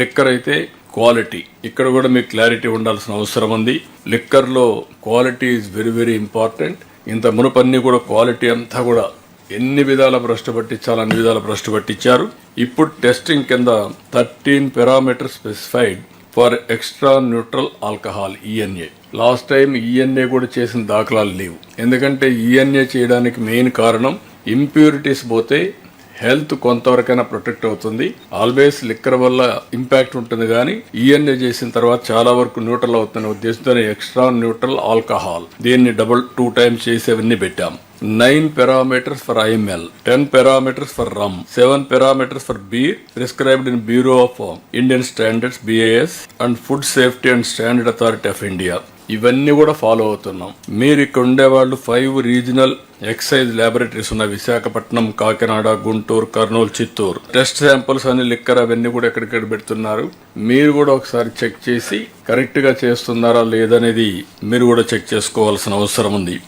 Liquor అయితే quality. ఇక్కడ కూడా మీకు క్లారిటీ ఉండాల్సిన అవసరం ఉంది. లిక్కర్లో quality is very very important. ఇంత మునుపన్ని కూడా క్వాలిటీ అంతా కూడా ఎన్ని విధాల భ్రష్టు పట్టించాలో అన్ని విధాల భ్రష్టు పట్టించారు. ఇప్పుడు టెస్టింగ్ కింద thirteen parameter specified for extra neutral alcohol ENA last time ENA కూడా చేసిన దాఖలాలు లేవు. ఎందుకంటే ఈఎన్ఏ చేయడానికి మెయిన్ కారణం ఇంప్యూరిటీస్ పోతే హెల్త్ కొంతవరకైనా ప్రొటెక్ట్ అవుతుంది. ఆల్వేస్ లిక్కర్ వల్ల ఇంపాక్ట్ ఉంటుంది కానీ ఈఎన్ఏ చేసిన తర్వాత చాలా వరకు న్యూట్రల్ అవుతున్న ఉద్దేశంతో ఎక్స్ట్రా న్యూట్రల్ ఆల్కహాల్. దీన్ని డబుల్ టూ టైమ్స్ చేసేవన్నీ పెట్టాం. Nine parameters for IML ten parameters for rum seven parameters for beer prescribed in bureau of Indian standards BIS and food safety and standard authority of India. ఇవన్నీ కూడా follow అవుతున్నాం. మీరు ఇక్కడ ఉండేవాళ్ళు five regional excise laboratories ఉన్న Visakhapatnam Kakinada Guntur Kurnool Chittoor. Test samples అన్ని liquor అవన్నీ కూడా ఎక్కడికక్కడ పెడుతున్నారు? మీరు కూడా ఒకసారి చెక్ చేసి కరెక్ట్గా చేస్తున్నారా లేదనేది మీరు కూడా చెక్ చేసుకోవాల్సిన అవసరం ఉంది.